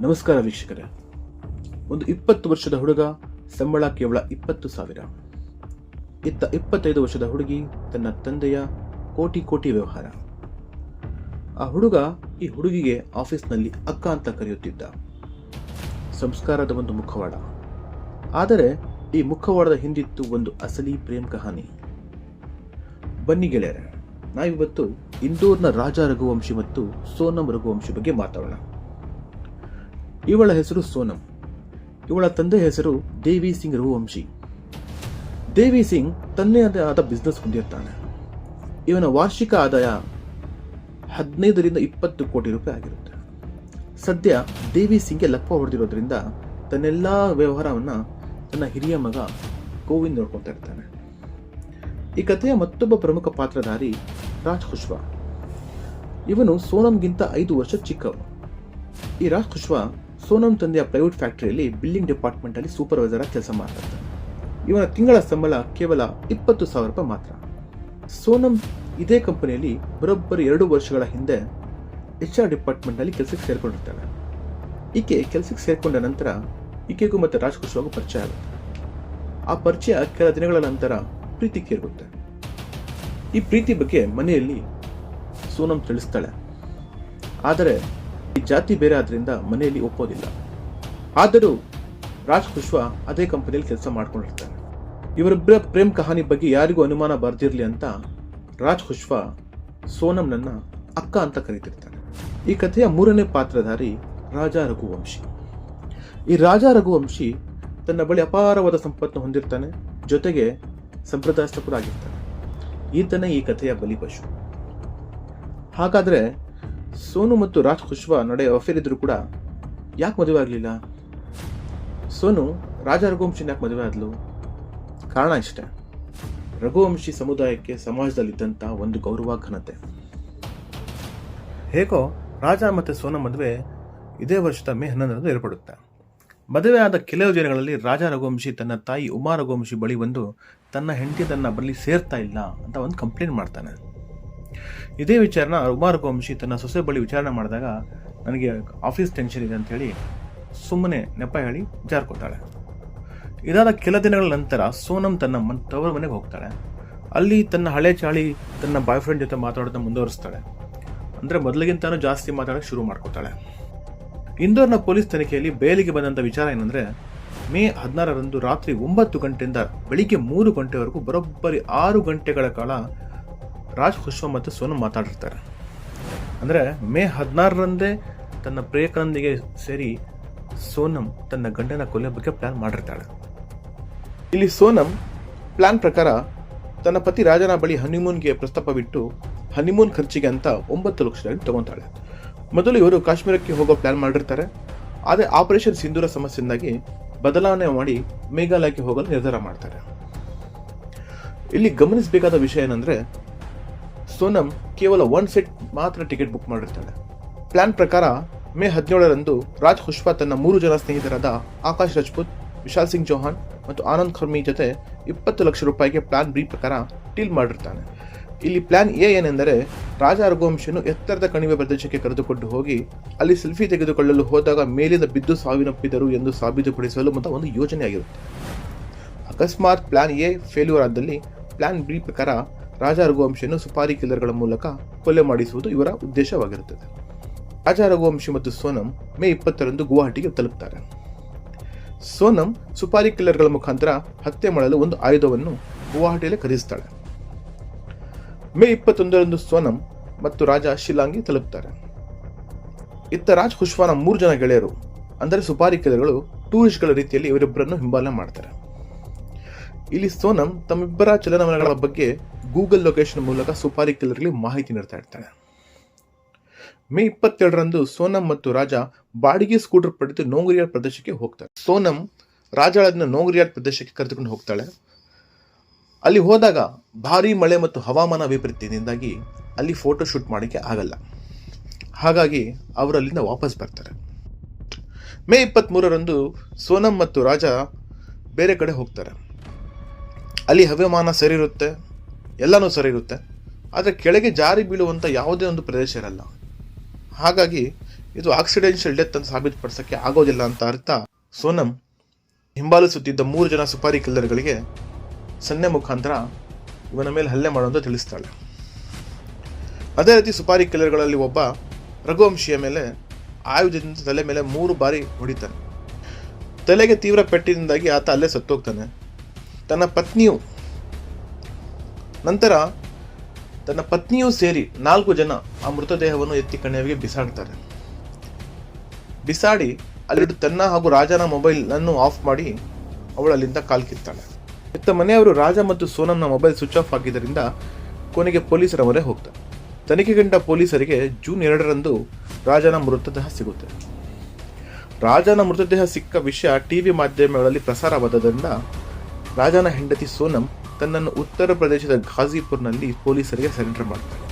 ನಮಸ್ಕಾರ ವೀಕ್ಷಕರೇ. ಒಂದು ಇಪ್ಪತ್ತು ವರ್ಷದ ಹುಡುಗ ಸಂಬಳ ಕೇವಲ ಇಪ್ಪತ್ತು ಸಾವಿರ. ಇತ್ತ ಇಪ್ಪತ್ತೈದು ವರ್ಷದ ಹುಡುಗಿ ತನ್ನ ತಂದೆಯ ಕೋಟಿ ಕೋಟಿ ವ್ಯವಹಾರ. ಆ ಹುಡುಗ ಈ ಹುಡುಗಿಗೆ ಆಫೀಸ್ನಲ್ಲಿ ಅಕ್ಕ ಅಂತ ಕರೆಯುತ್ತಿದ್ದ. ಸಂಸ್ಕಾರದ ಒಂದು ಮುಖವಾಡ. ಆದರೆ ಈ ಮುಖವಾಡದ ಹಿಂದಿತ್ತು ಒಂದು ಅಸಲಿ ಪ್ರೇಮ್ ಕಹಾನಿ. ಬನ್ನಿ ಗೆಳೆಯರೆ, ನಾವಿವತ್ತು ಇಂದೋರ್ನ ರಾಜ ರಘುವಂಶಿ ಮತ್ತು ಸೋನಂ ರಘುವಂಶಿ ಬಗ್ಗೆ ಮಾತಾಡೋಣ. ಇವಳ ಹೆಸರು ಸೋನಂ. ಇವಳ ತಂದೆ ಹೆಸರು ದೇವಿ ಸಿಂಗ್ ರಘುವಂಶಿ. ದೇವಿ ಸಿಂಗ್ ತನ್ನದೇ ಆದ ಬಿಸ್ನೆಸ್ ಹೊಂದಿರ್ತಾನೆ ಇವನ ವಾರ್ಷಿಕ ಆದಾಯ ಹದಿನೈದರಿಂದ ಇಪ್ಪತ್ತು ಕೋಟಿ ರೂಪಾಯಿ ಆಗಿರುತ್ತೆ. ಸದ್ಯ ದೇವಿ ಸಿಂಗ್ಗೆ ಲಪ್ಪ ಹೊಡೆದಿರೋದ್ರಿಂದ ತನ್ನೆಲ್ಲ ವ್ಯವಹಾರವನ್ನು ತನ್ನ ಹಿರಿಯ ಮಗ ಗೋವಿಂದ್ ನೋಡ್ಕೊತಾ ಇರ್ತಾನೆ. ಈ ಕಥೆಯ ಮತ್ತೊಬ್ಬ ಪ್ರಮುಖ ಪಾತ್ರಧಾರಿ ರಾಜ್ ಖುಷ್ವಾ. ಇವನು ಸೋನಂಗಿಂತ ಐದು ವರ್ಷ ಚಿಕ್ಕವ ಈ ರಾಜ್ ಖುಷ್ವಾ ಸೋನಂ ತಂದೆಯ ಪ್ರೈವೇಟ್ ಫ್ಯಾಕ್ಟರಿಯಲ್ಲಿ ಬಿಲ್ಲಿಂಗ್ ಡಿಪಾರ್ಟ್ಮೆಂಟ್ ಅಲ್ಲಿ ಸೂಪರ್ವೈಸರ್ ಆಗಿ ಕೆಲಸ ಮಾಡ್ತಾರೆ ಇವನ ತಿಂಗಳ ಸಂಬಳ ಕೇವಲ ಇಪ್ಪತ್ತು ಸಾವಿರ ರೂಪಾಯಿ ಮಾತ್ರ. ಸೋನಮ್ ಇದೇ ಕಂಪನಿಯಲ್ಲಿ ಬರೋಬ್ಬರು ಎರಡು ವರ್ಷಗಳ ಹಿಂದೆ ಎಚ್ ಆರ್ ಡಿಪಾರ್ಟ್ಮೆಂಟ್ ಅಲ್ಲಿ ಕೆಲಸಕ್ಕೆ ಸೇರ್ಕೊಂಡಿರ್ತಾಳೆ. ಈಕೆ ಕೆಲಸಕ್ಕೆ ಸೇರಿಕೊಂಡ ನಂತರ ಈಕೆಗೂ ಮತ್ತೆ ರಾಜ್ ಖುಷ್ವಾಗೂ ಪರಿಚಯ ಆಗುತ್ತೆ. ಆ ಪರಿಚಯ ಕೆಲ ದಿನಗಳ ನಂತರ ಪ್ರೀತಿ ಕೇರುತ್ತೆ ಈ ಪ್ರೀತಿ ಬಗ್ಗೆ ಮನೆಯಲ್ಲಿ ಸೋನಮ್ ತಿಳಿಸ್ತಾಳೆ. ಆದರೆ ಜಾತಿ ಬೇರೆ ಆದ್ರಿಂದ ಮನೆಯಲ್ಲಿ ಒಪ್ಪೋದಿಲ್ಲ. ಆದರೂ ರಾಜ್ ಕುಶ್ವಾ ಅದೇ ಕಂಪನಿಯಲ್ಲಿ ಕೆಲಸ ಮಾಡ್ಕೊಂಡಿರ್ತಾರೆ ಇವರಿಬ್ಬರ ಪ್ರೇಮ್ ಕಹಾನಿ ಬಗ್ಗೆ ಯಾರಿಗೂ ಅನುಮಾನ ಬರ್ದಿರ್ಲಿ ಅಂತ ರಾಜ್ ಕುಶ್ವಾ ಸೋನಂನನ್ನ ಅಕ್ಕ ಅಂತ ಕರೀತಿರ್ತಾರೆ ಈ ಕಥೆಯ ಮೂರನೇ ಪಾತ್ರಧಾರಿ ರಾಜ ರಘುವಂಶಿ. ಈ ರಾಜ ರಘುವಂಶಿ ತನ್ನ ಬಳಿ ಅಪಾರವಾದ ಸಂಪತ್ತು ಹೊಂದಿರ್ತಾನೆ, ಜೊತೆಗೆ ಸಂಪ್ರದಾಯಸ್ಥ ಕೂಡ ಆಗಿರ್ತಾನೆ ಈತನೇ ಈ ಕಥೆಯ ಬಲಿಪಶು ಹಾಗಾದ್ರೆ ಸೋನು ಮತ್ತು ರಾಜ್ ಖುಷ್ವಾ ನಡೆ ಅಫೇರ್ ಇದ್ರು ಕೂಡ ಯಾಕೆ ಮದುವೆ ಆಗಲಿಲ್ಲ? ಸೋನು ರಾಜ ರಘುವಂಶಿ ಯಾಕೆ ಮದುವೆ ಆದ್ಲು? ಕಾರಣ ಇಷ್ಟೆ. ರಘುವಂಶಿ ಸಮುದಾಯಕ್ಕೆ ಸಮಾಜದಲ್ಲಿದ್ದಂಥ ಒಂದು ಗೌರವ, ಘನತೆ. ಹೇಗೋ ರಾಜ ಮತ್ತು ಸೋನ ಮದುವೆ ಇದೇ ವರ್ಷದ ಮೇ ಹನ್ನೊಂದರಂದು ಏರ್ಪಡುತ್ತೆ. ಮದುವೆ ಆದ ಕೆಲವು ದಿನಗಳಲ್ಲಿ ರಾಜ ರಘುವಂಶಿ ತನ್ನ ತಾಯಿ ಉಮಾ ರಘುವಂಶಿ ಬಳಿ ಬಂದು ತನ್ನ ಹೆಂಡತಿ ತನ್ನ ಬಳಿ ಸೇರ್ತಾ ಇಲ್ಲ ಅಂತ ಒಂದು ಕಂಪ್ಲೇಂಟ್ ಮಾಡ್ತಾನೆ. ಇದೇ ವಿಚಾರನ ಉಮಾರ್ ವಂಶಿ ತನ್ನ ಸೊಸೆ ಬಳಿ ವಿಚಾರಣೆ ಮಾಡಿದಾಗ ನನಗೆ ಆಫೀಸ್ ಟೆನ್ಷನ್ ಇದೆ ಅಂತ ಹೇಳಿ ಸುಮ್ಮನೆ ನೆಪ ಹೇಳಿ ಜಾರ್ಕೋತಾಳೆ ಇದಾದ ಕೆಲ ದಿನಗಳ ನಂತರ ಸೋನಮ್ ತನ್ನ ಮನ್, ತವರ ಮನೆಗೆ ಹೋಗ್ತಾಳೆ. ಅಲ್ಲಿ ತನ್ನ ಹಳೆ ಚಾಳಿ ತನ್ನ ಬಾಯ್ ಫ್ರೆಂಡ್ ಜೊತೆ ಮಾತಾಡೋದನ್ನ ಮುಂದುವರಿಸ್ತಾಳೆ. ಅಂದರೆ ಮೊದಲಿಗಿಂತನೂ ಜಾಸ್ತಿ ಮಾತಾಡೋಕ್ಕೆ ಶುರು ಮಾಡ್ಕೋತಾಳೆ ಇಂದೋರ್ನ ಪೊಲೀಸ್ ತನಿಖೆಯಲ್ಲಿ ಬೇಲಿಗೆ ಬಂದಂಥ ವಿಚಾರ ಏನಂದರೆ, ಮೇ ಹದಿನಾರರಂದು ರಾತ್ರಿ ಒಂಬತ್ತು ಗಂಟೆಯಿಂದ ಬೆಳಿಗ್ಗೆ ಮೂರು ಗಂಟೆವರೆಗೂ ಬರೋಬ್ಬರಿ ಆರು ಗಂಟೆಗಳ ಕಾಲ ರಾಜ್ ಖುಷ್ವಾ ಮತ್ತು ಸೋನು ಮಾತಾಡಿರ್ತಾರೆ. ಅಂದರೆ ಮೇ ಹದಿನಾರರಂದೇ ತನ್ನ ಪ್ರಿಯಕರೊಂದಿಗೆ ಸೇರಿ ಸೋನಮ್ ತನ್ನ ಗಂಡನ ಕೊಲೆ ಬಗ್ಗೆ ಪ್ಲಾನ್ ಮಾಡಿರ್ತಾಳೆ. ಇಲ್ಲಿ ಸೋನಮ್ ಪ್ಲಾನ್ ಪ್ರಕಾರ ತನ್ನ ಪತಿ ರಾಜನ ಬಳಿ ಹನಿಮೂನ್ಗೆ ಪ್ರಸ್ತಾಪವಿಟ್ಟು ಹನಿಮೂನ್ ಖರ್ಚಿಗೆ ಅಂತ ಒಂಬತ್ತು ಲಕ್ಷ ತಗೊಂತಾಳೆ. ಮೊದಲು ಇವರು ಕಾಶ್ಮೀರಕ್ಕೆ ಹೋಗೋ ಪ್ಲಾನ್ ಮಾಡಿರ್ತಾರೆ. ಆದರೆ ಆಪರೇಷನ್ ಸಿಂಧೂರ ಸಮಸ್ಯೆಯಿಂದಾಗಿ ಬದಲಾವಣೆ ಮಾಡಿ ಮೇಘಾಲಯಕ್ಕೆ ಹೋಗಲು ನಿರ್ಧಾರ ಮಾಡ್ತಾರೆ. ಇಲ್ಲಿ ಗಮನಿಸಬೇಕಾದ ವಿಷಯ ಏನಂದ್ರೆ ಸೋನಂ ಕೇವಲ ಒನ್ ಸೆಟ್ ಮಾತ್ರ ಟಿಕೆಟ್ ಬುಕ್ ಮಾಡಿರ್ತಾಳೆ. ಪ್ಲಾನ್ ಪ್ರಕಾರ ಮೇ ಹದಿನೇಳರಂದು ರಾಜ್ ಖುಷ್ವಾ ತನ್ನ ಮೂರು ಜನ ಸ್ನೇಹಿತರಾದ ಆಕಾಶ್ ರಜಪೂತ್, ವಿಶಾಲ್ ಸಿಂಗ್ ಚೌಹಾನ್ ಮತ್ತು ಆನಂದ್ ಖರ್ಮಿ ಜೊತೆ ಇಪ್ಪತ್ತು ಲಕ್ಷ ರೂಪಾಯಿಗೆ ಪ್ಲಾನ್ ಬಿ ಪ್ರಕಾರ ಡೀಲ್ ಮಾಡಿರ್ತಾನೆ. ಇಲ್ಲಿ ಪ್ಲಾನ್ ಎ ಏನೆಂದರೆ ರಾಜ ರಘುವಂಶನು ಎತ್ತರದ ಕಣಿವೆ ಪ್ರದೇಶಕ್ಕೆ ಕರೆದುಕೊಂಡು ಹೋಗಿ ಅಲ್ಲಿ ಸೆಲ್ಫಿ ತೆಗೆದುಕೊಳ್ಳಲು ಹೋದಾಗ ಮೇಲಿಂದ ಬಿದ್ದು ಸಾವಿನಪ್ಪಿದರು ಎಂದು ಸಾಬೀತುಪಡಿಸಲು ಮತ್ತು ಒಂದು ಯೋಜನೆಯಾಗಿರುತ್ತೆ. ಅಕಸ್ಮಾತ್ ಪ್ಲಾನ್ ಎ ಫೇಲ್ಯೂರ್ ಆದಲ್ಲಿ ಪ್ಲಾನ್ ಬಿ ಪ್ರಕಾರ ರಾಜ ರಘುವಂಶಿಯನ್ನು ಸುಪಾರಿ ಕಿಲ್ಲರ್ಗಳ ಮೂಲಕ ಕೊಲೆ ಮಾಡಿಸುವುದು ಇವರ ಉದ್ದೇಶವಾಗಿರುತ್ತದೆ. ರಾಜ ರಘುವಂಶಿ ಮತ್ತು ಸೋನಂ ಮೇ ಇಪ್ಪತ್ತರಂದು ಗುವಾಹಟಿಗೆ ತಲುಪ್ತಾರೆ. ಸೋನಂ ಸುಪಾರಿ ಕಿಲ್ಲರ್ಗಳ ಮುಖಾಂತರ ಹತ್ಯೆ ಮಾಡಲು ಒಂದು ಆಯುಧವನ್ನು ಗುವಾಹಟಿಯಲ್ಲಿ ಖರೀದಿಸ್ತಾಳೆ. ಮೇ ಇಪ್ಪತ್ತೊಂದರಂದು ಸೋನಂ ಮತ್ತು ರಾಜ ಶಿಲಾಂಗಿ ತಲುಪ್ತಾರೆ. ಇತ್ತ ರಾಜ್ ಖುಷ್ವಾನ ಮೂರು ಜನ ಗೆಳೆಯರು, ಅಂದರೆ ಸುಪಾರಿ ಕಿಲ್ಲರ್ಗಳು ಟೂರಿಸ್ಟ್ಗಳ ರೀತಿಯಲ್ಲಿ ಇವರಿಬ್ಬರನ್ನು ಹಿಂಬಾಲನೆ ಮಾಡ್ತಾರೆ. ಇಲ್ಲಿ ಸೋನಂ ತಮ್ಮಿಬ್ಬರ ಚಲನವಲನಗಳ ಬಗ್ಗೆ ಗೂಗಲ್ ಲೊಕೇಶನ್ ಮೂಲಕ ಸುಪಾರಿ ಕಿಲ್ಲರ್ಗೆ ಮಾಹಿತಿ ನೀಡ್ತಾ ಇರ್ತಾನೆ. ಮೇ ಇಪ್ಪತ್ತೆರಡರಂದು ಸೋನಂ ಮತ್ತು ರಾಜ ಬಾಡಿಗೆ ಸ್ಕೂಟರ್ ಪಡೆದು ನೋಂಗ್ರಿಯಾಡ್ ಪ್ರದೇಶಕ್ಕೆ ಹೋಗ್ತಾರೆ. ಸೋನಂ ರಾಜಳನ್ನ ನೋಂಗ್ರಿಯಾಡ್ ಪ್ರದೇಶಕ್ಕೆ ಕರೆದುಕೊಂಡು ಹೋಗ್ತಾಳೆ. ಅಲ್ಲಿ ಹೋದಾಗ ಭಾರಿ ಮಳೆ ಮತ್ತು ಹವಾಮಾನ ವೈಪರೀತ್ಯದಿಂದಾಗಿ ಅಲ್ಲಿ ಫೋಟೋ ಶೂಟ್ ಮಾಡೋಕ್ಕೆ ಆಗಲ್ಲ. ಹಾಗಾಗಿ ಅವರು ಅಲ್ಲಿಂದ ವಾಪಸ್ ಬರ್ತಾರೆ. ಮೇ ಇಪ್ಪತ್ತ್ಮೂರರಂದು ಸೋನಂ ಮತ್ತು ರಾಜ ಬೇರೆ ಕಡೆ ಹೋಗ್ತಾರೆ. ಅಲ್ಲಿ ಹವಾಮಾನ ಸರಿ ಇರುತ್ತೆ ಎಲ್ಲನೂ ಸರಿ ಇರುತ್ತೆ. ಆದರೆ ಕೆಳಗೆ ಜಾರಿ ಬೀಳುವಂಥ ಯಾವುದೇ ಒಂದು ಪ್ರದೇಶ ಇರಲ್ಲ. ಹಾಗಾಗಿ ಇದು ಆಕ್ಸಿಡೆನ್ಷಿಯಲ್ ಡೆತ್ ಅಂತ ಸಾಬೀತುಪಡಿಸೋಕ್ಕೆ ಆಗೋದಿಲ್ಲ ಅಂತ ಅರ್ಥ. ಸೋನಂ ಹಿಂಬಾಲಿಸುತ್ತಿದ್ದ ಮೂರು ಜನ ಸುಪಾರಿ ಕಿಲ್ಲರ್ಗಳಿಗೆ ಸನ್ನೆ ಮುಖಾಂತರ ಇವನ ಮೇಲೆ ಹಲ್ಲೆ ಮಾಡೋದು ತಿಳಿಸ್ತಾಳೆ. ಅದೇ ರೀತಿ ಸುಪಾರಿ ಕಿಲ್ಲರ್ಗಳಲ್ಲಿ ಒಬ್ಬ ರಘುವಂಶಿಯ ಮೇಲೆ ಆಯುಧದಿಂದ ತಲೆ ಮೇಲೆ ಮೂರು ಬಾರಿ ಹೊಡಿತಾನೆ. ತಲೆಗೆ ತೀವ್ರ ಪೆಟ್ಟಿನಿಂದಾಗಿ ಆತ ಅಲ್ಲೇ ಸತ್ತೋಗ್ತಾನೆ. ತನ್ನ ಪತ್ನಿಯು ನಂತರ ತನ್ನ ಪತ್ನಿಯೂ ಸೇರಿ ನಾಲ್ಕು ಜನ ಆ ಮೃತದೇಹವನ್ನು ಎತ್ತಿ ಕಣಿವೆಗೆ ಬಿಸಾಡ್ತಾರೆ. ಬಿಸಾಡಿ ಅಲ್ಲಿಟ್ಟು ತನ್ನ ಹಾಗೂ ರಾಜನ ಮೊಬೈಲ್ ಅನ್ನು ಆಫ್ ಮಾಡಿ ಅವಳು ಅಲ್ಲಿಂದ ಕಾಲ್ ಕಿತ್ತಾಳೆ. ಇತ್ತ ಮನೆಯವರು ರಾಜ ಮತ್ತು ಸೋನಂನ ಮೊಬೈಲ್ ಸ್ವಿಚ್ ಆಫ್ ಆಗಿದ್ದರಿಂದ ಕೊನೆಗೆ ಪೊಲೀಸರ ಮೊರೆ ಹೋಗ್ತಾರೆ. ತನಿಖೆಗಂಡ ಪೊಲೀಸರಿಗೆ ಜೂನ್ ಎರಡರಂದು ರಾಜನ ಮೃತದೇಹ ಸಿಗುತ್ತೆ. ರಾಜನ ಮೃತದೇಹ ಸಿಕ್ಕ ವಿಷಯ ಟಿವಿ ಮಾಧ್ಯಮಗಳಲ್ಲಿ ಪ್ರಸಾರವಾದದರಿಂದ ರಾಜನ ಹೆಂಡತಿ ಸೋನಂ ತನ್ನನ್ನು ಉತ್ತರ ಪ್ರದೇಶದ ಘಾಜಿಪುರ್ನಲ್ಲಿ ಪೊಲೀಸರಿಗೆ ಸರೆಂಡರ್ ಮಾಡ್ತಾಳೆ.